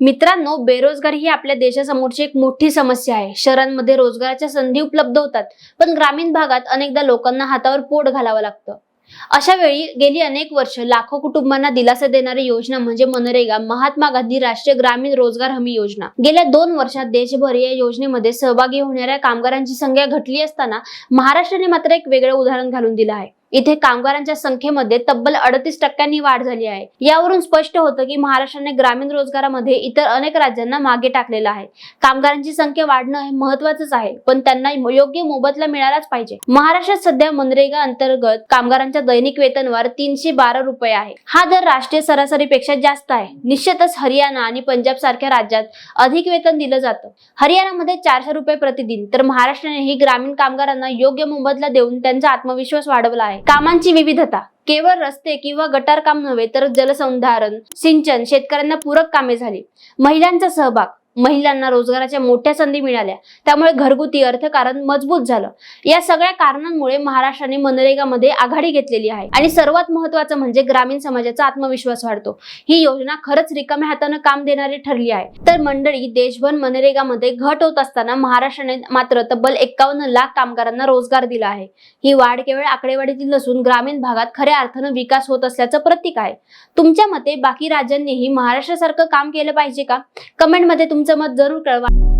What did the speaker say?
मित्रांनो बेरोजगारी ही आपल्या देशासमोरची एक मोठी समस्या आहे. शहरांमध्ये रोजगाराच्या संधी उपलब्ध होतात पण ग्रामीण भागात अनेकदा लोकांना हातावर पोट घालावं लागतं. अशा वेळी गेली अनेक वर्ष लाखो कुटुंबांना दिलासा देणारी योजना म्हणजे मनरेगा महात्मा गांधी राष्ट्रीय ग्रामीण रोजगार हमी योजना. गेल्या दोन वर्षात देशभर या योजनेमध्ये सहभागी होणाऱ्या कामगारांची संख्या घटली असताना महाराष्ट्राने मात्र एक वेगळं उदाहरण घालून दिलं आहे. इथे कामगारांच्या संख्येमध्ये तब्बल अडतीस टक्क्यांनी वाढ झाली आहे. यावरून स्पष्ट होतं की महाराष्ट्राने ग्रामीण रोजगारामध्ये इतर अनेक राज्यांना मागे टाकलेलं आहे. कामगारांची संख्या वाढणं हे महत्वाचंच आहे पण त्यांना योग्य मोबदला मिळालाच पाहिजे. महाराष्ट्रात सध्या मनरेगा अंतर्गत कामगारांच्या दैनिक वेतनवर तीनशे बारा रुपये आहे. हा दर राष्ट्रीय सरासरीपेक्षा जास्त आहे. निश्चितच हरियाणा आणि पंजाब सारख्या राज्यात अधिक वेतन दिलं जातं. हरियाणामध्ये चारशे रुपये प्रतिदिन तर महाराष्ट्रानेही ग्रामीण कामगारांना योग्य मोबदला देऊन त्यांचा आत्मविश्वास वाढवला आहे. कामांची विविधता. केवळ रस्ते किंवा गटार काम नव्हे तर जलसंधारण सिंचन शेतकऱ्यांना पूरक कामे झाली. महिलांचा सहभाग. महिलांना रोजगाराच्या मोठ्या संधी मिळाल्या. त्यामुळे घरगुती अर्थकारण मजबूत झालं. या सगळ्या कारणांमुळे महाराष्ट्राने मनरेगामध्ये आघाडी घेतलेली आहे. आणि सर्वात महत्वाचं म्हणजे ग्रामीण समाजाचा आत्मविश्वास वाढतो. ही योजना खरंच रिकाम्या हातानं काम देणारी ठरली आहे. तर मंडळी देशभर मनरेगामध्ये घट होत असताना महाराष्ट्राने मात्र तब्बल एक्कावन्न लाख कामगारांना रोजगार दिला आहे. ही वाढ केवळ आकडेवारीतील नसून ग्रामीण भागात खऱ्या अर्थानं विकास होत असल्याचं प्रतीक आहे. तुमच्या मते बाकी राज्यांनीही महाराष्ट्रासारखं काम केलं पाहिजे का? कमेंटमध्ये तुमचं જમત જરૂર કરવા